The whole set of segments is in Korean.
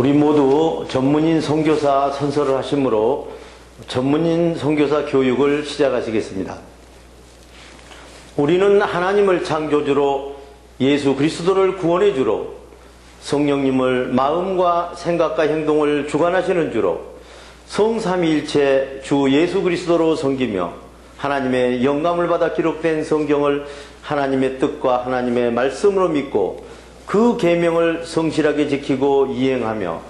우리 모두 전문인 선교사 선서를 하시므로 전문인 선교사 교육을 시작하시겠습니다. 우리는 하나님을 창조주로 예수 그리스도를 구원해 주로 성령님을 마음과 생각과 행동을 주관하시는 주로 성삼위일체 주 예수 그리스도로 섬기며 하나님의 영감을 받아 기록된 성경을 하나님의 뜻과 하나님의 말씀으로 믿고 그 계명을 성실하게 지키고 이행하며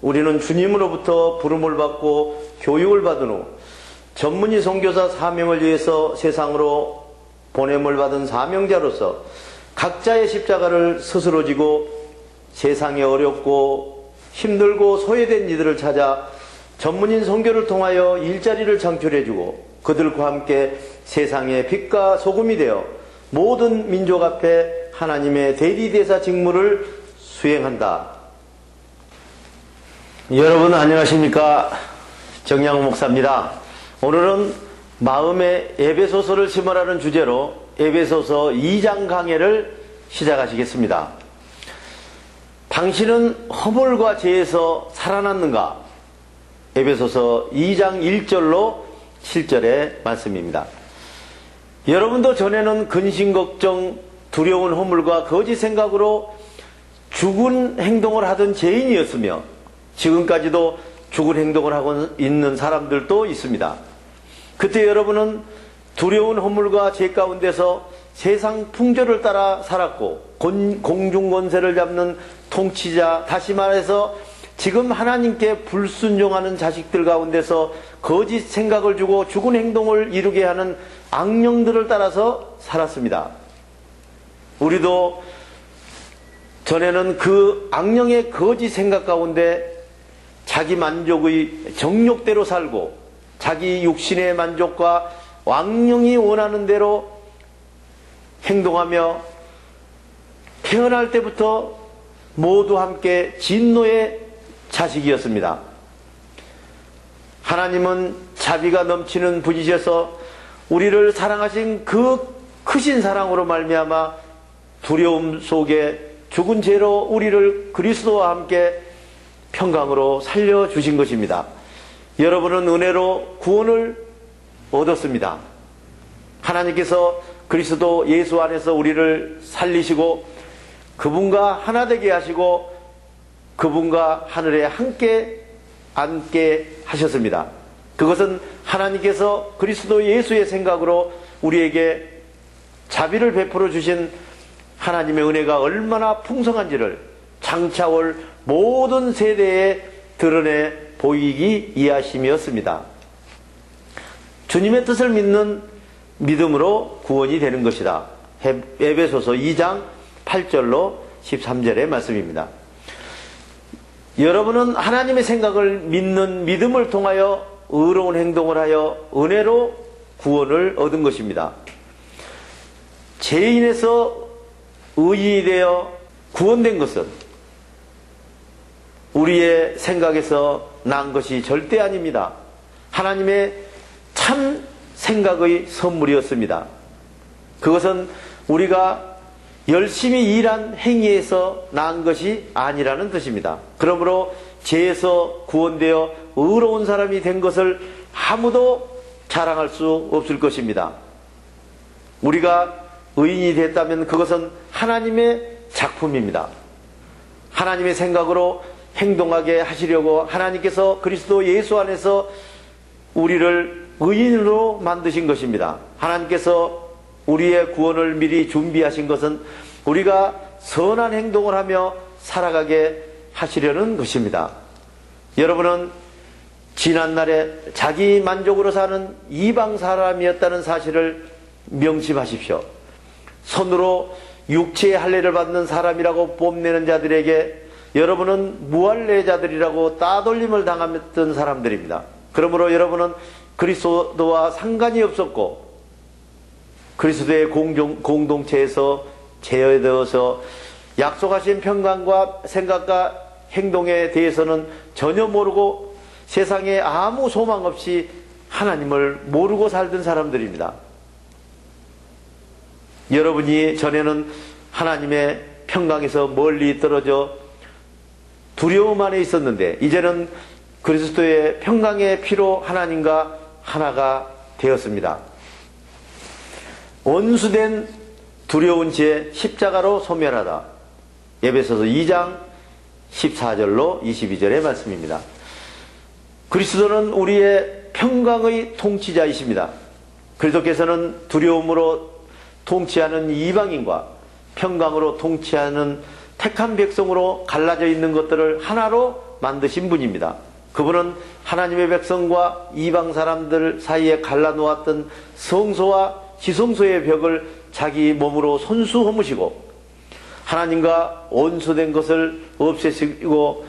우리는 주님으로부터 부름을 받고 교육을 받은 후 전문의 선교사 사명을 위해서 세상으로 보냄을 받은 사명자로서 각자의 십자가를 스스로 지고 세상에 어렵고 힘들고 소외된 이들을 찾아 전문인 선교를 통하여 일자리를 창출해주고 그들과 함께 세상의 빛과 소금이 되어 모든 민족 앞에 하나님의 대리대사 직무를 수행한다. 여러분 안녕하십니까? 정양 목사입니다. 오늘은 마음의 에베소서를 심어라는 주제로 에베소서 2장 강해를 시작하시겠습니다. 당신은 허물과 죄에서 살아났는가? 에베소서 2장 1절로 7절의 말씀입니다. 여러분도 전에는 근심 걱정, 두려운 허물과 거짓 생각으로 죽은 행동을 하던 죄인이었으며 지금까지도 죽은 행동을 하고 있는 사람들도 있습니다. 그때 여러분은 두려운 허물과 죄 가운데서 세상 풍조를 따라 살았고 공중 권세를 잡는 통치자 다시 말해서 지금 하나님께 불순종하는 자식들 가운데서 거짓 생각을 주고 죽은 행동을 이루게 하는 악령들을 따라서 살았습니다. 우리도 전에는 그 악령의 거짓 생각 가운데 자기 만족의 정욕대로 살고 자기 육신의 만족과 왕령이 원하는 대로 행동하며 태어날 때부터 모두 함께 진노의 자식이었습니다. 하나님은 자비가 넘치는 분이셔서 우리를 사랑하신 그 크신 사랑으로 말미암아 두려움 속에 죽은 죄로 우리를 그리스도와 함께 평강으로 살려주신 것입니다. 여러분은 은혜로 구원을 얻었습니다. 하나님께서 그리스도 예수 안에서 우리를 살리시고 그분과 하나 되게 하시고 그분과 하늘에 함께 앉게 하셨습니다. 그것은 하나님께서 그리스도 예수의 생각으로 우리에게 자비를 베풀어 주신 하나님의 은혜가 얼마나 풍성한지를 장차 올 모든 세대에 드러내 보이기 이하심이었습니다. 주님의 뜻을 믿는 믿음으로 구원이 되는 것이다. 에베소서 2장 8절로 13절의 말씀입니다. 여러분은 하나님의 생각을 믿는 믿음을 통하여 의로운 행동을 하여 은혜로 구원을 얻은 것입니다. 죄인에서 의인이 되어 구원된 것은 우리의 생각에서 난 것이 절대 아닙니다. 하나님의 참 생각의 선물이었습니다. 그것은 우리가 열심히 일한 행위에서 난 것이 아니라는 뜻입니다. 그러므로 죄에서 구원되어 의로운 사람이 된 것을 아무도 자랑할 수 없을 것입니다. 우리가 의인이 됐다면 그것은 하나님의 작품입니다. 하나님의 생각으로 행동하게 하시려고 하나님께서 그리스도 예수 안에서 우리를 의인으로 만드신 것입니다. 하나님께서 우리의 구원을 미리 준비하신 것은 우리가 선한 행동을 하며 살아가게 하시려는 것입니다. 여러분은 지난날에 자기 만족으로 사는 이방 사람이었다는 사실을 명심하십시오. 손으로 육체의 할례를 받는 사람이라고 뽐내는 자들에게 여러분은 무할례자들이라고 따돌림을 당했던 사람들입니다. 그러므로 여러분은 그리스도와 상관이 없었고 그리스도의 공동, 공동체에서 제어되어서 약속하신 평강과 생각과 행동에 대해서는 전혀 모르고 세상에 아무 소망 없이 하나님을 모르고 살던 사람들입니다. 여러분이 전에는 하나님의 평강에서 멀리 떨어져 두려움 안에 있었는데 이제는 그리스도의 평강의 피로 하나님과 하나가 되었습니다. 원수된 두려운 죄 십자가로 소멸하다. 예배소서 2장 14절로 22절의 말씀입니다. 그리스도는 우리의 평강의 통치자이십니다. 그리스도께서는 두려움으로 통치하는 이방인과 평강으로 통치하는 택한 백성으로 갈라져 있는 것들을 하나로 만드신 분입니다. 그분은 하나님의 백성과 이방 사람들 사이에 갈라놓았던 성소와 지성소의 벽을 자기 몸으로 손수 허무시고 하나님과 온수된 것을 없애시고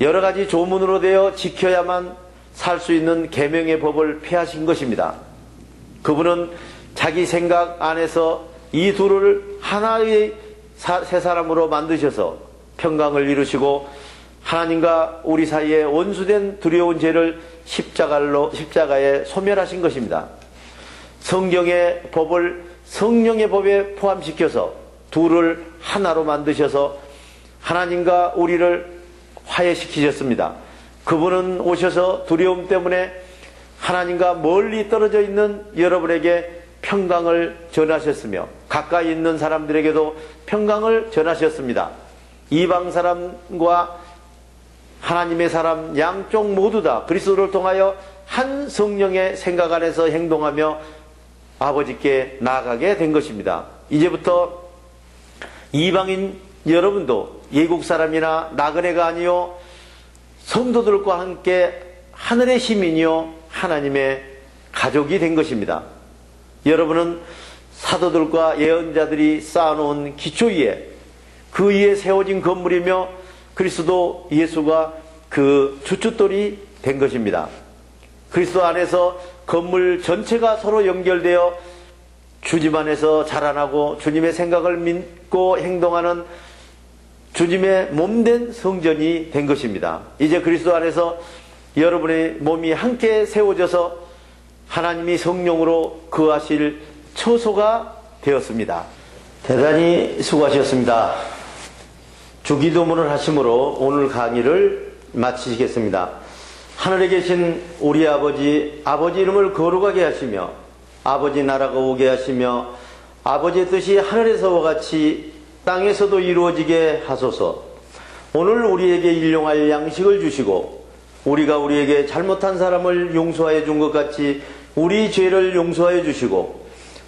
여러 가지 조문으로 되어 지켜야만 살 수 있는 계명의 법을 폐하신 것입니다. 그분은 자기 생각 안에서 이 둘을 하나의 세 사람으로 만드셔서 평강을 이루시고 하나님과 우리 사이에 원수된 두려운 죄를 십자가로, 십자가에 소멸하신 것입니다. 성경의 법을 성령의 법에 포함시켜서 둘을 하나로 만드셔서 하나님과 우리를 화해시키셨습니다. 그분은 오셔서 두려움 때문에 하나님과 멀리 떨어져 있는 여러분에게 평강을 전하셨으며 가까이 있는 사람들에게도 평강을 전하셨습니다. 이방 사람과 하나님의 사람 양쪽 모두 다 그리스도를 통하여 한 성령의 생각 안에서 행동하며 아버지께 나아가게 된 것입니다. 이제부터 이방인 여러분도 예국 사람이나 나그네가 아니요 성도들과 함께 하늘의 시민이요 하나님의 가족이 된 것입니다. 여러분은 사도들과 예언자들이 쌓아놓은 기초 위에 그 위에 세워진 건물이며 그리스도 예수가 그 주춧돌이 된 것입니다. 그리스도 안에서 건물 전체가 서로 연결되어 주님 안에서 자라나고 주님의 생각을 믿고 행동하는 주님의 몸된 성전이 된 것입니다. 이제 그리스도 안에서 여러분의 몸이 함께 세워져서 하나님이 성령으로 거하실 처소가 되었습니다. 대단히 수고하셨습니다. 주기도문을 하심으로 오늘 강의를 마치겠습니다. 하늘에 계신 우리 아버지, 아버지 이름을 거룩하게 하시며 아버지 나라가 오게 하시며 아버지의 뜻이 하늘에서와 같이 땅에서도 이루어지게 하소서. 오늘 우리에게 일용할 양식을 주시고 우리가 우리에게 잘못한 사람을 용서하여 준 것 같이 우리 죄를 용서하여 주시고